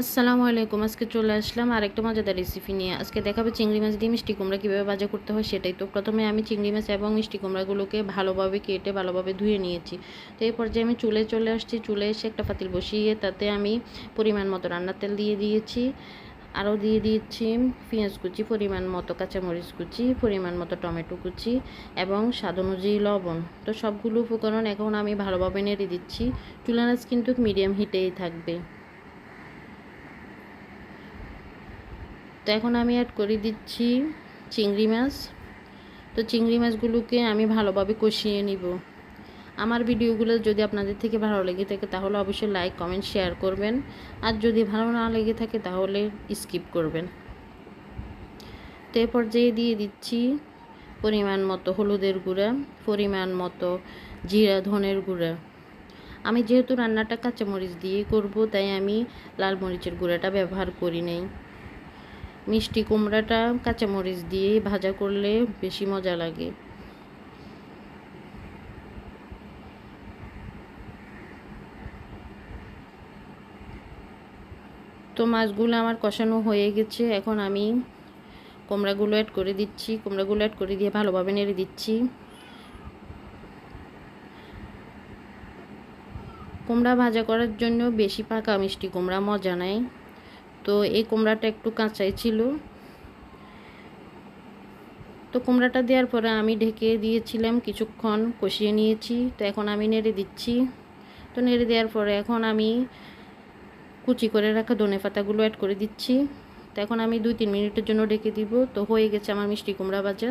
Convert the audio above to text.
আসসালামু আলাইকুম, আজকে চলে আসলাম আরেকটা মজাদার রেসিপি নিয়ে। আজকে দেখাবো চিংড়ি মাছ দিয়ে মিষ্টি কুমড়া কীভাবে ভাজা করতে হয় সেটাই। তো প্রথমে আমি চিংড়ি মাছ এবং মিষ্টি কুমড়াগুলোকে ভালোভাবে কেটে ভালোভাবে ধুয়ে নিয়েছি। তো এই পর্যায়ে আমি চুলে চলে আসছি। চুলে এসে একটা পাতিল বসিয়ে তাতে আমি পরিমাণ মতো রান্নার তেল দিয়ে দিয়েছি। আরও দিয়ে দিয়েছি পেঁয়াজ কুচি, পরিমাণ মতো কাঁচামরিচ কুচি, পরিমাণ মতো টমেটো কুচি এবং স্বাদ অনুযায়ী লবণ। তো সবগুলো উপকরণ এখন আমি ভালোভাবে নেড়ে দিচ্ছি। চুলা নাচ কিন্তু মিডিয়াম হিটেই থাকবে। তো এখন আমি অ্যাড করে দিচ্ছি চিংড়ি মাছ। তো চিংড়ি মাছগুলোকে আমি ভালোভাবে কষিয়ে নিব। আমার ভিডিওগুলো যদি আপনাদের থেকে ভালো লেগে থাকে, তাহলে অবশ্যই লাইক কমেন্ট শেয়ার করবেন। আর যদি ভালো না লেগে থাকে, তাহলে স্কিপ করবেন। তো এ পর্যায়ে দিয়ে দিচ্ছি পরিমাণ মতো হলুদের গুঁড়া, পরিমাণ মতো জিরা, ধনের গুঁড়া। আমি যেহেতু রান্নাটা কাঁচামরিচ দিয়ে করব, তাই আমি লাল মরিচের গুঁড়াটা ব্যবহার করি নাই। মিষ্টি কুমড়াটা কাঁচামরিচ দিয়ে ভাজা করলে বেশি মজা লাগে। তো মাছগুলো আমার কষানো হয়ে গেছে, এখন আমি কুমড়াগুলো অ্যাড করে দিচ্ছি। কুমড়াগুলো অ্যাড করে দিয়ে ভালোভাবে নেড়ে দিচ্ছি। কুমড়া ভাজা করার জন্য বেশি পাকা মিষ্টি কুমড়া মজা নেয় তো এই কুমড়াটা একটু কাঁচাই ছিল। তো কুমড়াটা দেওয়ার পরে আমি ঢেকে দিয়েছিলাম, কিছুক্ষণ কষিয়ে নিয়েছি। তো এখন আমি নেড়ে দিচ্ছি। তো নেড়ে দেওয়ার পরে এখন আমি কুচি করে রাখা ধনে পাতাগুলো অ্যাড করে দিচ্ছি। তো এখন আমি দুই তিন মিনিটের জন্য ঢেকে দিব। তো হয়ে গেছে আমার মিষ্টি কুমড়া ভাজা।